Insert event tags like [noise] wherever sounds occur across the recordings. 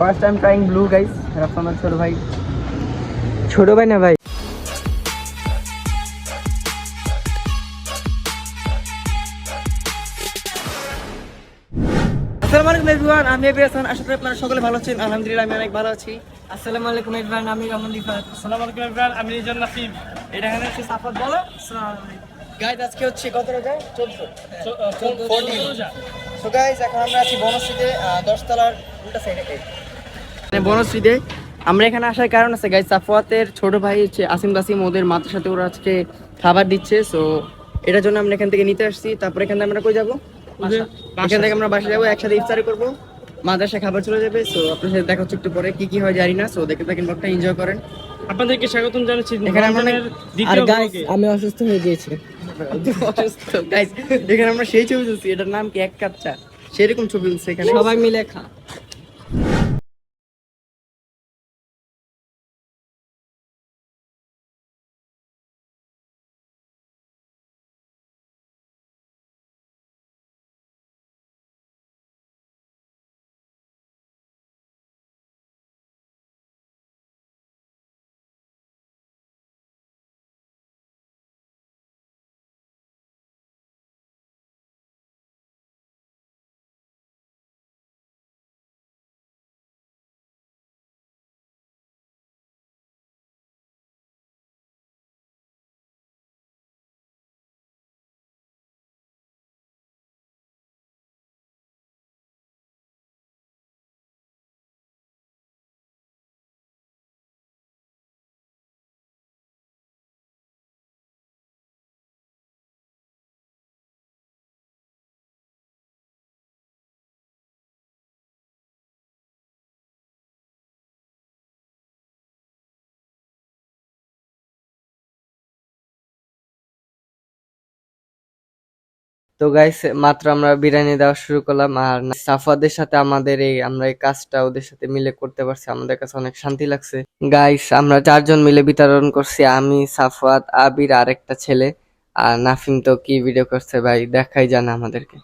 First time trying blue guys রাফসানার ছোট ভাই ছোট ভাই না ভাই আসসালামু আলাইকুম এভরিওয়ান আমি এবি হাসান আশা করি আপনারা সকলে ভালো আছেন। আলহামদুলিল্লাহ আমি অনেক ভালো আছি। আসসালামু আলাইকুম ইরফান আমি রহমান রিফাত আসসালামু আলাইকুম ইমরান আমি নিজান নাসিম। এটা এখানে হচ্ছে সাফাত বলো। গাইস আজকে হচ্ছে কত রোজা? 14 সো গাইস এখন আমরা আছি বনশ্রীতে দশতলার উল্টা সাইডে মানে বনশ্রীতে আমরা এখানে আসার কারণ আছে গাইস সাফওয়াতের ছোট ভাই হচ্ছে আসিম দাসিম ওদের মাতার সাথে ওরা আজকে খাবার দিচ্ছে সো এটার জন্য আমরা এখান থেকে নিতে আসছি। তারপরে এখান থেকে আমরা কই যাব? এখান থেকে আমরা বাসা যাব একসাথে ইফতারি করব। মাদ্রাসায় খাবার চলে যাবে সো আপনার সাথে দেখা হচ্ছে একটু পরে কি কি হয় জানি না সো দেখতে থাকেন ব্লগটা এনজয় করেন। আপনাদেরকে স্বাগতম জানাচ্ছি এখানে রমজানের দ্বিতীয় আমি অসুস্থ হয়ে গিয়েছি। অসুস্থ। গাইস এখানে আমরা সেই ছবি তুলছি এটার নাম কি? এক কাপ চা। সেরকম ছবি তুলছি এখানে। সবাই মিলে খা। তো গাইস মাত্র আমরা বিরিয়ানি দেওয়া শুরু করলাম আর সাফাদের সাথে আমাদের এই, আমরা এই কাজটা ওদের সাথে মিলে করতে পারছি, আমাদের কাছে অনেক শান্তি লাগছে। গাইস আমরা চারজন মিলে বিতরণ করছি, আমি সাফাত আবির আর একটা ছেলে। আর নাফিম তো কি ভিডিও করছে ভাই, দেখাই জানা আমাদেরকে।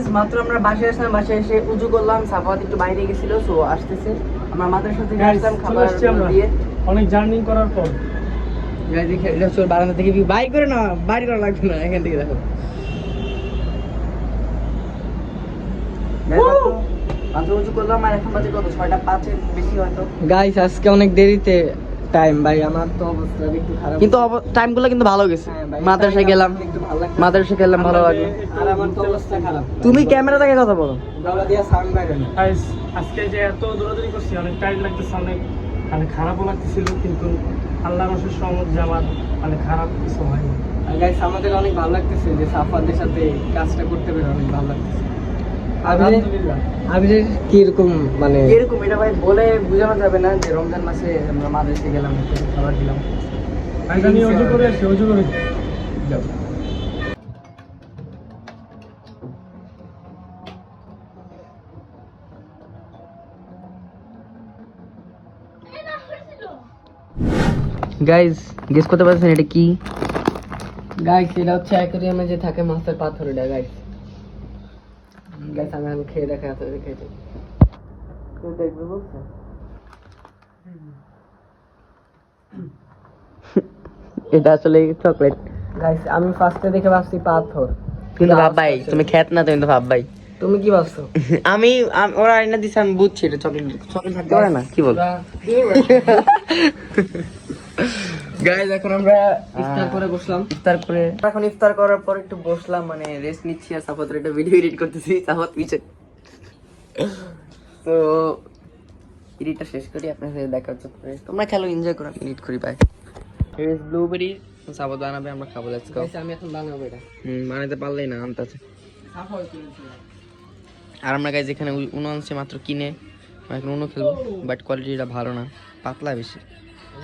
মাত্র আমরা বাসায় আসলাম বাসায় এসে উজু করলাম সাফাত একটু বাইরে গেছিল সো আসতেছে। আমরা মাদ্রাসা থেকে আসলাম খাবার দিয়ে। অনেক জার্নি করার পর। বারান্দা থেকে বাই করে না বাড়ি করা লাগবে না এখান থেকে দেখো। মাত্র- মাত্র উজু করলাম আর এখন বাজে কত? ছয়টা পাঁচের বেশি হয়তো। গাইস আজকে অনেক দেরিতে টাইম ভাই আমার তো অবস্থা একটু খারাপ কিন্তু টাইমগুলো কিন্তু ভালো গেছে। হ্যাঁ ভাই, মাদ্রাসায় গেলাম। মাদ্রাসায় গেলাম ভালো লাগল। আর আমার তো অবস্থা খারাপ। তুমি ক্যামেরা থেকে কথা বলো? দৌড়া দিয়ে সাউন্ড বাইরে আজকে যে এত দৌড়াদৌড়ি করছি অনেক টাইম লাগতেছে অনেক মানে খারাপও লাগতেছিল কিন্তু আল্লাহ রসের সহমত যে আমার মানে খারাপ কিছু হয়নি। আর গাইস আমাদের অনেক ভালো লাগতেছে যে সাফাদের সাথে কাজটা করতে পেরে অনেক ভালো লাগতেছে। আবিরের আবিরের কীরকম মানে এরকম এটা ভাই বলে বোঝানো যাবে না যে রমজান মাসে আমরা গেলাম একটু খাবার দিলাম আমি অজু করে আসি অজু করে যাও। গাইজ গেস করতে পারছেন এটা কি? গাইস এটা হচ্ছে অ্যাকোরিয়ামে যে থাকে মাছের পাথর এটা গাইস গাইস আমি আমি খেয়ে দেখা আছে খেয়ে দেখবে বলছে? [laughs] এটা আসলে চকলেট গাইস আমি ফার্স্টে দেখে ভাবছি পাথর। কিন্তু ভাববাই তুমি খ্যাত না তুমি তো ভাববাই। তুমি কি ভাবছ? [laughs] আমি ওরা আইনা দিছে আমি বুঝছি এটা চকলেট চকলেট থাকতে পারে না কি বল? [laughs] গাইজ এখন আমরা ইফতার করে বসলাম। ইফতার করে। এখন ইফতার করার পর একটু বসলাম মানে রেস্ট নিচ্ছি আর সাপোত্র একটা ভিডিও এডিট করতেছি। সাপোত পিছে। তো এডিটটা শেষ করি আপনার সাথে দেখা হচ্ছে। তোমরা খেলো এনজয় করো এডিট করি বাই ব্লুবেরি সাপোত বানাবে আমরা খাব লেটস গো আমি এখন বানাবো এটা। হুম বানাতে পারলেই না আনতে আছে। আর আমরা গাইজ এখানে উ- উনো আনছি মাত্র কিনে। এখন উনো খেলব বাট কোয়ালিটিটা ভালো না পাতলা বেশি।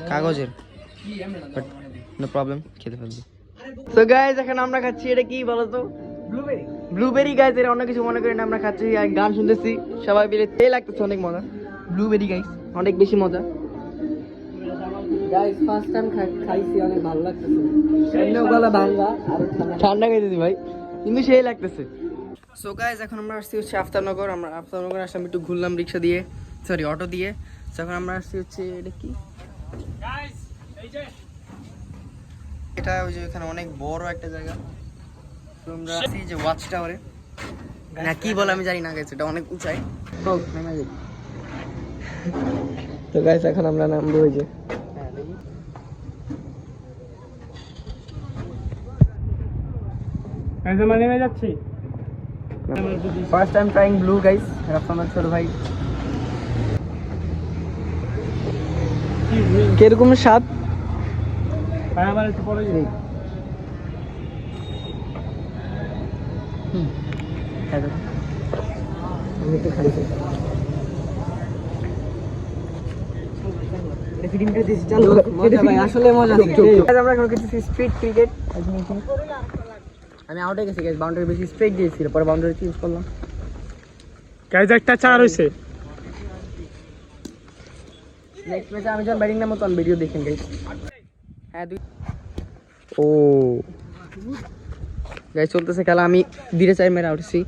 কাগজের। বাট নো প্রবলেম খেতে ফেলব। তো গাইজ এখন আমরা খাচ্ছি এটা কি বলো তো ব্লুবেরি ব্লুবেরি গাইজ এটা অন্য কিছু মনে করি না আমরা খাচ্ছি আর গান শুনতেছি। সবাই মিলে তেল লাগতেছে অনেক মজা। ব্লুবেরি গাইজ অনেক বেশি মজা। গাইস ফার্স্ট টাইম খাইছি অনেক ভালো লাগতেছে। গলা ভাঙ্গা ঠান্ডা খাইতেছি ভাই কিন্তু সেই লাগতেছে। সো গাইজ এখন আমরা আসছি হচ্ছে আমরা আসলাম একটু ঘুরলাম রিক্সা দিয়ে সরি অটো দিয়ে। So এখন আমরা আসছি হচ্ছে এটা কি? এটা ওই যে এখানে অনেক বড় একটা জায়গা। তো আমরা আসছি যে ওয়াচ টাওয়ারে না কি বলে আমি জানি না গেছে এটা অনেক উঁচাই হোক নেমে যাই তো গাইস এখন আমরা নামবো ওই যে। আমরা নেমে যাচ্ছি। First time trying blue guys রাফসানার ছোট ভাই। কীরকম স্বাদ ভাই আবার একটু পরে যাই আমি একটু খাইছি মজা ভাই আসলে মজা Guys, আমরা এখন কিছু স্ট্রিট ক্রিকেট। আমি আউটে গেছি গাইস বাউন্ডারি বেশি স্ট্রেট দিয়েছিল পরে বাউন্ডারি চেঞ্জ করলাম। একটা চার হইছে নেক্সট ম্যাচে আমি যখন ব্যাটিং নামো তখন ভিডিও দেখেন গাইস ও। চলতেছে খেলা। আমি ধীরে চাই মেরে উঠছি।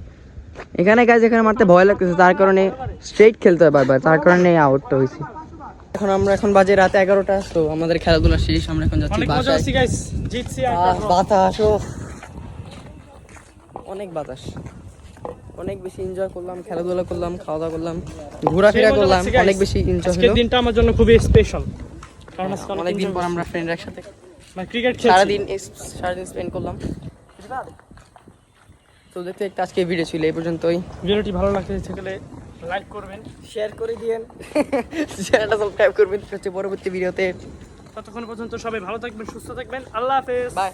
এখানে গাইস এখানে মারতে ভয় লাগতেছে। তার কারণে স্ট্রেট খেলতে হয় বারবার। তার কারণে আউটটা হয়েছি। এখন আমরা এখন বাজে রাত এগারোটা তো আমাদের খেলাধুলা শেষ। আমরা এখন যাচ্ছি বাতাস অনেক বাতাস। অনেক বেশি এনজয় করলাম খেলাধুলা করলাম খাওয়া দাওয়া করলাম ঘোরাফেরা করলাম। অনেক বেশি এনজয় দিনটা আমার জন্য খুবই স্পেশাল কারণ আজকে অনেক পর আমরা ফ্রেন্ড একসাথে ক্রিকেট খেলছি। সারাদিন সারাদিন স্পেন্ড করলাম। তো দেখতে একটা আজকে ভিডিও ছিল এই পর্যন্তই। ভিডিওটি ভালো লাগতে থাকলে লাইক করবেন। শেয়ার করে দিয়েন। [laughs] চ্যানেলটা সাবস্ক্রাইব করবেন। হচ্ছে পরবর্তী ভিডিওতে ততক্ষণ পর্যন্ত সবাই ভালো থাকবেন সুস্থ থাকবেন। আল্লাহ হাফেজ। বাই